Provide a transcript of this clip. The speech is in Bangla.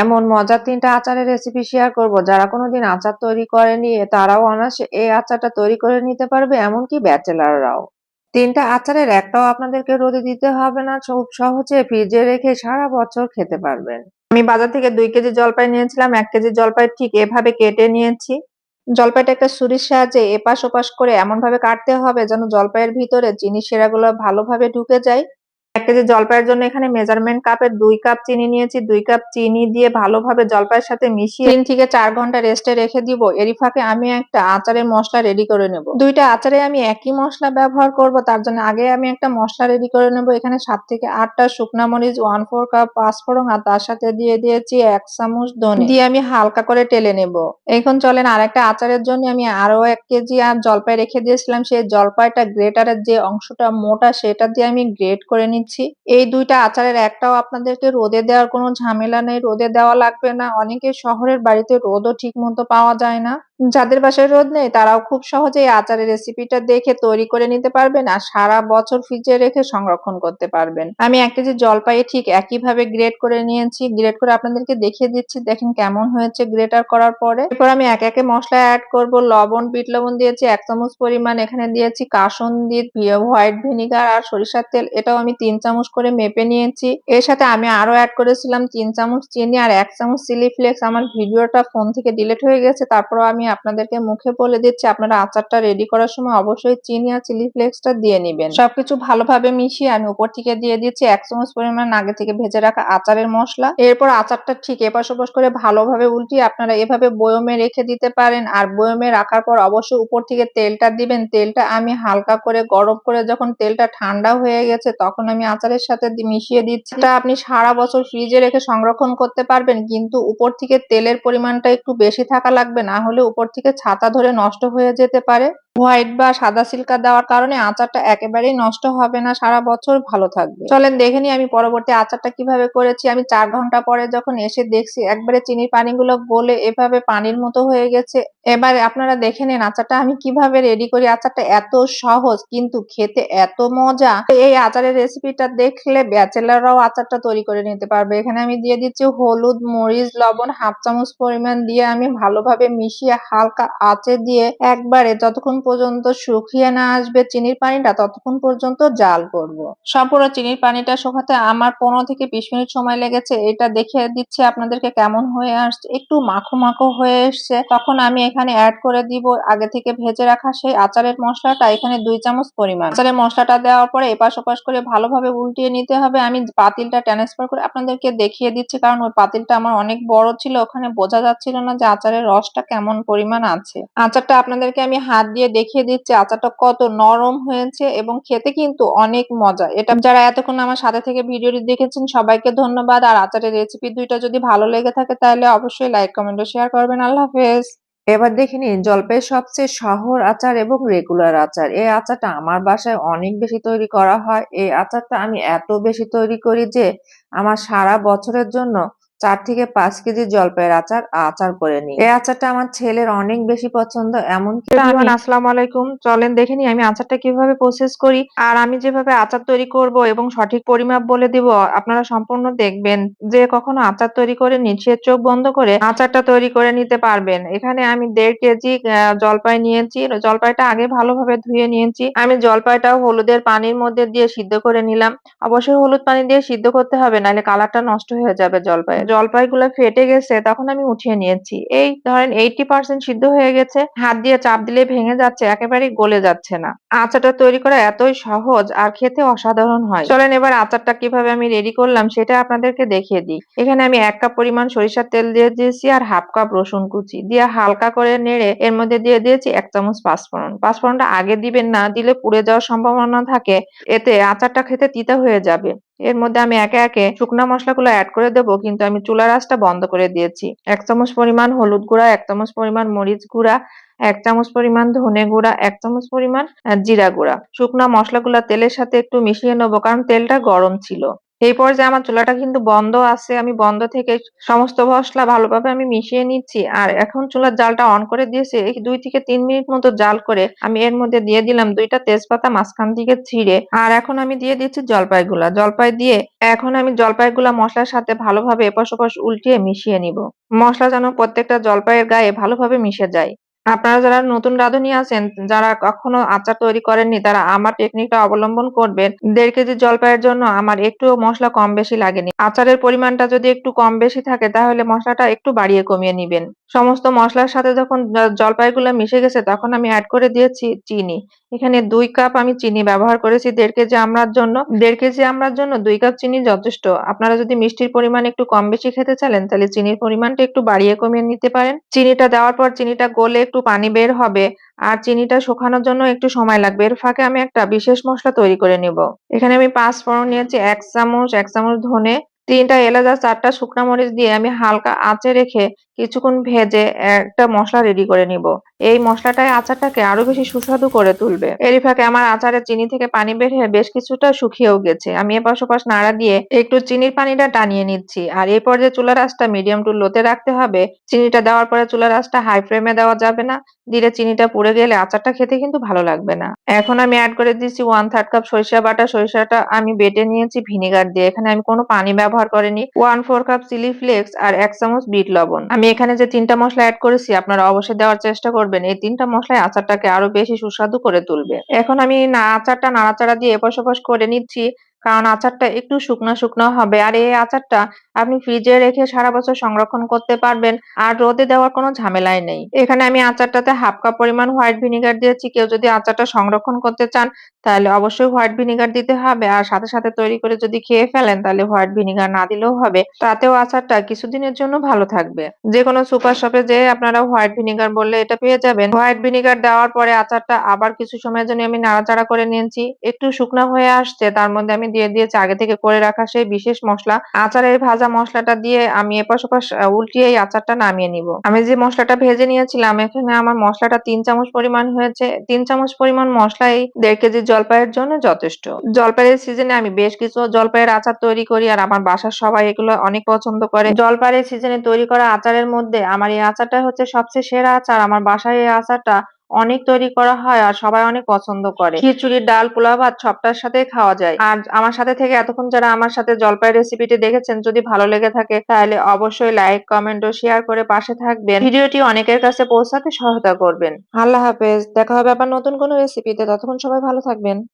এমন মজার তিনটা আচারের রেসিপি শেয়ার করব। যারা কোনোদিন আচার তৈরি করেনি, তারাও অনায়াসে এই আচারটা তৈরি করে নিতে পারবে, এমনকি ব্যাচেলাররাও। তিনটা আচারের একটাও আপনাদেরকে রোদে দিতে হবে না, খুব সহজে ফ্রিজে রেখে সারা বছর খেতে পারবেন। আমি বাজার থেকে দুই কেজি জলপাই নিয়েছিলাম, এক কেজি জলপাই ঠিক এভাবে কেটে নিয়েছি। জলপাইটা একটা ছুরির সাহায্যে এপাশ ওপাশ করে এমন ভাবে কাটতে হবে যেন জলপাইয়ের ভিতরে চিনি সেরাগুলো ভালোভাবে ঢুকে যায়। কেজি জলপাইয়ের জন্য এখানে মেজারমেন্ট কাপের দুই কাপ চিনি নিয়েছি, দুই কাপ চিনি দিয়ে ভালোভাবে জলপাইয়ের সাথে মিশিয়ে তিন থেকে চার ঘণ্টা রেস্টে রেখে দিব। এরই ফাঁকে আমি একটা আচারের মশলা রেডি করে নেব। দুইটা আচারে আমি একই মশলা ব্যবহার করব, তার জন্য আগে আমি একটা মশলা রেডি করে নেব। এখানে সাত থেকে আটটা শুকনা মরিচ ওয়ান ফোর কাপ পাঁচফোড়ন, আর তার সাথে দিয়ে দিয়েছি এক চামচ ধনে। দিয়ে আমি হালকা করে টেলে নেব। এখন চলেন আর একটা আচারের জন্য আমি আরও এক কেজি, আর জলপাই রেখে দিয়েছিলাম, সেই জলপাইটা গ্রেটারের যে অংশটা মোটা, সেটা দিয়ে আমি গ্রেট করে নিচ্ছি। নিচ্ছি এই দুইটা আচারের একটাও আপনাদেরকে রোদে দেওয়ার কোনো ঝামেলা নেই, রোদে দেওয়া লাগবে না। অনেকে শহরের বাড়িতে রোদও ঠিক মতো পাওয়া যায় না। যাদের বাসায় রোদ নেই, তারাও খুব সহজে এই আচারের রেসিপিটা দেখে তৈরি করে নিতে পারবেন আর সারা বছর ফ্রিজে রেখে সংরক্ষণ করতে পারবেন। আমি এক কেজি জলপাই ঠিক একইভাবে গ্রেট করে নিয়েছি। গ্রেট করে আপনাদেরকে দেখিয়ে দিচ্ছি। দেখেন কেমন হয়েছে গ্রেটার করার পরে। এরপর আমি এক একে মশলা অ্যাড করব। লবণ, বিট লবণ দিয়েছি, এক চামচ পরিমাণ। এখানে দিয়েছি কাসন্দির হোয়াইট ভিনিগার আর সরিষার তেল। এটাও আমি তিন চামচ করে মেপে নিয়েছি। এর সাথে আমি আরও অ্যাড করেছিলাম তিন চামচ চিনি আর এক চামচ চিলি ফ্লেক্স আমার ভিডিওটা ফোন থেকে ডিলিট হয়ে গেছে। তারপর আমি আপনাদেরকে মুখে বলে দিচ্ছি, আপনারা আচারটা রেডি করার সময় অবশ্যই চিনি আর চিলি ফ্লেক্সটা দিয়ে নেবেন। সবকিছু ভালোভাবে মিশিয়ে আমি উপর থেকে দিয়ে দিচ্ছি, এক চামচ পরিমাণ আগে থেকে ভেজে রাখা আচারের মশলা। এরপর আচারটা ঠিক এপাশ ওপাশ করে ভালোভাবে উল্টিয়ে আপনারা এভাবে বয়মে রেখে দিতে পারেন। আর বয়মে রাখার পর অবশ্যই উপর থেকে তেলটা দিবেন। তেলটা আমি হালকা করে গরম করে যখন তেলটা ঠান্ডা হয়ে গেছে, তখন আমি আচারের সাথে মিশিয়ে দিচ্ছি। এটা আপনি সারা বছর ফ্রিজে রেখে সংরক্ষণ করতে পারবেন, কিন্তু উপর থেকে তেলের পরিমাণটা একটু বেশি থাকা লাগবে, না হলে উপর থেকে ছাতা ধরে নষ্ট হয়ে যেতে পারে। হোয়াইট বা সাদা সিল্কা দেওয়ার কারণে আচারটা একেবারেই নষ্ট হবে না, সারা বছর ভালো থাকবে। চলেন দেখে নি আমি পরবর্তী আচারটা কীভাবে করেছি। আমি চার ঘণ্টা পরে যখন এসে দেখছি, একবারে চিনির পানিগুলো গলে এভাবে পানির মতো হয়ে গেছে। এবার আপনারা দেখে নেন আচারটা আমি কীভাবে রেডি করি। আচারটা এত সহজ, কিন্তু খেতে এত মজা। এই আচারের রেসিপিটা দেখলে ব্যাচেলাররাও আচারটা তৈরি করে নিতে পারবে। এখানে আমি দিয়ে দিচ্ছি হলুদ, মরিচ, লবণ, হাফ চামচ পরিমাণ দিয়ে আমি ভালোভাবে মিশিয়ে হালকা আঁচে দিয়ে একবারে যতক্ষণ পর্যন্ত শুকিয়ে না আসবে চিনির পানিটা, ততক্ষণ পর্যন্ত জাল করব। সম্পূর্ণ চিনির পানিটা শুকাতে আমার পনেরো থেকে বিশ মিনিট সময় লেগেছে। এটা দেখে দিচ্ছি আপনাদেরকে কেমন হয়ে আসছে। একটু মাখো মাখো হয়ে এসছে। তখন আমি এখানে অ্যাড করে দিব আগে থেকে ভেজে রাখা সেই আচারের মশলাটা। এখানে দুই চামচ পরিমাণ। আচারের মশলাটা দেওয়ার পরে এপাশ ওপাশ করে ভালোভাবে উল্টিয়ে নিতে হবে। আমি পাতিলটা ট্রান্সফার করে আপনাদেরকে দেখিয়ে দিচ্ছি, কারণ ওই পাতিলটা আমার অনেক বড় ছিল। ওখানে বোঝা যাচ্ছিল না যে আচারের রসটা কেমন পরিমাণ আছে। আচারটা আপনাদেরকে আমি হাত দিয়ে দেখিয়ে দিচ্ছি, আচারটা কত নরম হয়েছে এবং খেতে কিন্তু অনেক মজা। এটা যারা এতক্ষণ আমার সাথে থেকে ভিডিওটি দেখেছেন, সবাইকে ধন্যবাদ। আর আচারের রেসিপি দুইটা যদি ভালো লেগে থাকে তাহলে অবশ্যই লাইক কমেন্ট শেয়ার করবেন। আল্লাহ হাফেজ। এবার দেখে নিন, জলপাইয়ের সবচেয়ে শহর আচার এবং রেগুলার আচার। এই আচারটা আমার বাসায় অনেক বেশি তৈরি করা হয়। এই আচারটা আমি এত বেশি তৈরি করি যে, আমার সারা বছরের জন্য চার থেকে পাঁচ কেজি জলপাইয়ের আচার আচার করে নিই। এই আচারটা আমার ছেলের অনেক বেশি পছন্দ এমনকি আসসালামু আলাইকুম। চলেন দেখে নি আমি আচারটা কীভাবে প্রসেস করি আর আমি যেভাবে আচার তৈরি করব এবং সঠিক পরিমাপ বলে দিব আপনারা সম্পূর্ণ দেখবেন যে কখনো আচার তৈরি করে নিচে চোখ বন্ধ করে আচারটা তৈরি করে নিতে পারবেন। এখানে আমি দেড় কেজি জলপাই নিয়েছি জলপাইটা আগে ভালোভাবে ধুয়ে নিয়েছি। আমি জলপাইটা হলুদের পানির মধ্যে দিয়ে সিদ্ধ করে নিলাম। অবশ্যই হলুদ পানি দিয়ে সিদ্ধ করতে হবে নাহলে কালারটা নষ্ট হয়ে যাবে জলপাই জলপাইগুলো ফেটে গেছে, তখন আমি উঠিয়ে নিয়েছি। এই ধরেন এইটি পার্সেন্ট সিদ্ধ হয়ে গেছে, হাত দিয়ে চাপ দিলে ভেঙে যাচ্ছে একেবারে গলে যাচ্ছে না। আচারটা তৈরি করা এতই সহজ আর খেতে অসাধারণ হয়। চলেন এবার আচারটা কীভাবে আমি রেডি করলাম সেটা আপনাদেরকে দেখিয়ে দিই। এখানে আমি এক কাপ পরিমাণ সরিষার তেল দিয়ে দিয়েছি আর হাফ কাপ রসুন কুচি। দিয়ে হালকা করে নেড়ে এর মধ্যে দিয়ে দিয়েছি এক চামচ পাঁচফোড়ন। পাঁচফোড়নটা আগে দিবেন না, দিলে পুড়ে যাওয়ার সম্ভাবনা থাকে, এতে আচারটা খেতে তিতা হয়ে যাবে। এর মধ্যে আমি একে একে শুকনো মশলাগুলো অ্যাড করে দেবো, কিন্তু আমি চুলার আঁচটা বন্ধ করে দিয়েছি। এক চামচ পরিমাণ হলুদ গুঁড়া, এক চামচ পরিমাণ মরিচ গুঁড়া, এক চামচ পরিমাণ ধনে গুঁড়া, এক চামচ পরিমাণ জিরা গুঁড়া। শুকনা মশলাগুলো তেলের সাথে একটু মিশিয়ে নেব, কারণ তেলটা গরম ছিল। এই পর্যায়ে আমার চুলাটা কিন্তু বন্ধ আছে। আমি বন্ধ থেকে সমস্ত মশলা ভালোভাবে আমি মিশিয়ে নিচ্ছি। আর এখন চুলার জালটা অন করে দিয়েছি। দুই থেকে তিন মিনিট মতো জাল করে আমি এর মধ্যে দিয়ে দিলাম দুইটা তেজপাতা মাঝখান থেকে ছিঁড়ে। আর এখন আমি দিয়ে দিচ্ছি জলপাইগুলা। জলপাই দিয়ে এখন আমি জলপাইগুলা মশলার সাথে ভালোভাবে এপাশ-ওপাশ উল্টিয়ে মিশিয়ে নিব। মশলা যেন প্রত্যেকটা জলপাইয়ের গায়ে ভালোভাবে মিশে যায়। আপনারা যারা নতুন রাঁধুনি আছেন, যারা কখনো আচার তৈরি করেননি তারা আমার টেকনিকটা অবলম্বন করবেন। দেড় কেজি জলপাইয়ের জন্য আমার একটুও মশলা কম বেশি লাগেনি। আচারের পরিমাণটা যদি একটু কম বেশি থাকে তাহলে মশলাটা একটু বাড়িয়ে কমিয়ে নিবেন। সমস্ত মশলার সাথে যখন জলপাইগুলো মিশে গেছে তখন আমি অ্যাড করে দিয়েছি চিনি। এখানে দুই কাপ আমি চিনি ব্যবহার করেছি দেড় কেজি আমড়ার জন্য। দেড় কেজি আমড়ার জন্য দুই কাপ চিনি যথেষ্ট। আপনারা যদি মিষ্টির পরিমাণ একটু কম বেশি খেতে চান তাহলে চিনির পরিমাণটা একটু বাড়িয়ে কমিয়ে নিতে পারেন। চিনিটা দেওয়ার পর চিনিটা গলে একটু পানি বের হবে আর চিনিটা শুকানোর জন্য একটু সময় লাগবে। এর ফাঁকে আমি একটা বিশেষ মশলা তৈরি করে নিব। এখানে আমি পাঁচ ফোড়ন নিয়েছি এক চামচ, এক চামচ ধনে, তিনটা এলাচ আর ৪ টা শুকনা মরিচ দিয়ে আমি হালকা আঁচে রেখে কিছুক্ষণ ভেজে একটা মশলা রেডি করে নিব। এই মসলাটাই আচারটাকে আরও বেশি সুস্বাদু করে তুলবে। এরই ফাঁকে আমার আচারের চিনি থেকে পানি বের হয়ে বেশ কিছুটা শুকিয়েও গেছে। আমি এপাশ ওপাশ নাড়া দিয়ে একটু চিনির পানিটা টানিয়ে নিচ্ছি। আর এই পর্যায়ে চুলার আঁচটা মিডিয়াম টু লোতে রাখতে হবে। চিনিটা দেওয়ার পরে চুলার আঁচটা হাই ফ্লেমে দেওয়া যাবে না। দিলে চিনিটা পুড়ে গেলে আচারটা খেতে কিন্তু ভালো লাগবে না। এখন আমি এড করে দিচ্ছি 1/3 কাপ সরিষা বাটা। সরিষাটা আমি বেটে নিয়েছি ভিনেগার দিয়ে। এখানে আমি কোনো পানি ব্যবহার করিনি। 1/4 কাপ চিলি ফ্লেক্স আর এক চামচ বিট লবণ। আমি এখানে যে ৩ টা মসলা এড করেছি, আপনারা অবশ্যই দেওয়ার চেষ্টা করবেন। এই তিনটা মশলায় আচারটাকে আরও বেশি সুস্বাদু করে তুলবে। এখন আমি না আচারটা নাড়াচাড়া দিয়ে এপাশ-ওপাশ করে নিচ্ছি। কারণ আচারটা একটু শুকনো শুকনো হবে। আর এই আচারটা আপনি ফ্রিজে রেখে সারা বছর সংরক্ষণ করতে পারবেন। আর রোদে দেওয়ার কোনো ঝামেলাই নেই। এখানে আমি আচারটাতে হাফ কাপ পরিমাণ হোয়াইট ভিনেগার দিয়েছি। কেউ যদি আচারটা সংরক্ষণ করতে চান তাহলে অবশ্যই হোয়াইট ভিনেগার দিতে হবে। আর সাথে, সাথে তৈরি করে যদি খেয়ে ফেলেন তাহলে হোয়াইট ভিনেগার না দিলেও হবে। তাতেও আচারটা কিছুদিনের জন্য ভালো থাকবে। যেকোনো সুপার শপে যেয়ে আপনারা হোয়াইট ভিনেগার বললে এটা পেয়ে যাবেন। হোয়াইট ভিনেগার দেওয়ার পরে আচারটা আবার কিছু সময়ের জন্য আমি নাড়াচাড়া করে নিয়েছি। একটু শুকনা হয়ে আসছে তার মধ্যে আমি দিয়ে দিয়েছি আগে থেকে করে রাখা সেই বিশেষ মশলা আচারের ভাজা মশলাটা দিয়ে আমি এপাশ-ওপাশ আ উল্টিয়ে এই আচারটা নামিয়ে নিব। আমি যে মশলাটা ভেজে নিয়েছিলাম, এখানে আমার মশলাটা তিন চামচ পরিমাণ হয়েছে। তিন চামচ পরিমাণ মসলাই ১.৫ কেজি জলপাইয়ের জন্য যথেষ্ট। জলপাইয়ের সিজনে আমি বেশ কিছু জলপাইয়ের আচার তৈরি করি আর আমার বাসার সবাই এগুলো অনেক পছন্দ করে। জলপাইয়ের সিজনে তৈরি করা আচারের মধ্যে আমার এই আচারটা হচ্ছে সবচেয়ে সেরা আচার। আমার বাসায় এই আচারটা অনেক তৈরি করা হয় আর সবাই অনেক পছন্দ করে। খিচুড়ি, ডাল, পোলাও, ভাত সবটার সাথে খাওয়া যায়। আর আমার সাথে থেকে এতক্ষণ যারা আমার সাথে জলপাই রেসিপিটি দেখেছেন যদি ভালো লেগে থাকে তাহলে অবশ্যই লাইক, কমেন্ট ও শেয়ার করে পাশে থাকবেন। ভিডিওটি অনেকের কাছে পৌঁছাতে সহায়তা করবেন। আল্লাহ হাফেজ। দেখা হবে আবার নতুন কোনো রেসিপিতে। ততক্ষণ সবাই ভালো থাকবেন।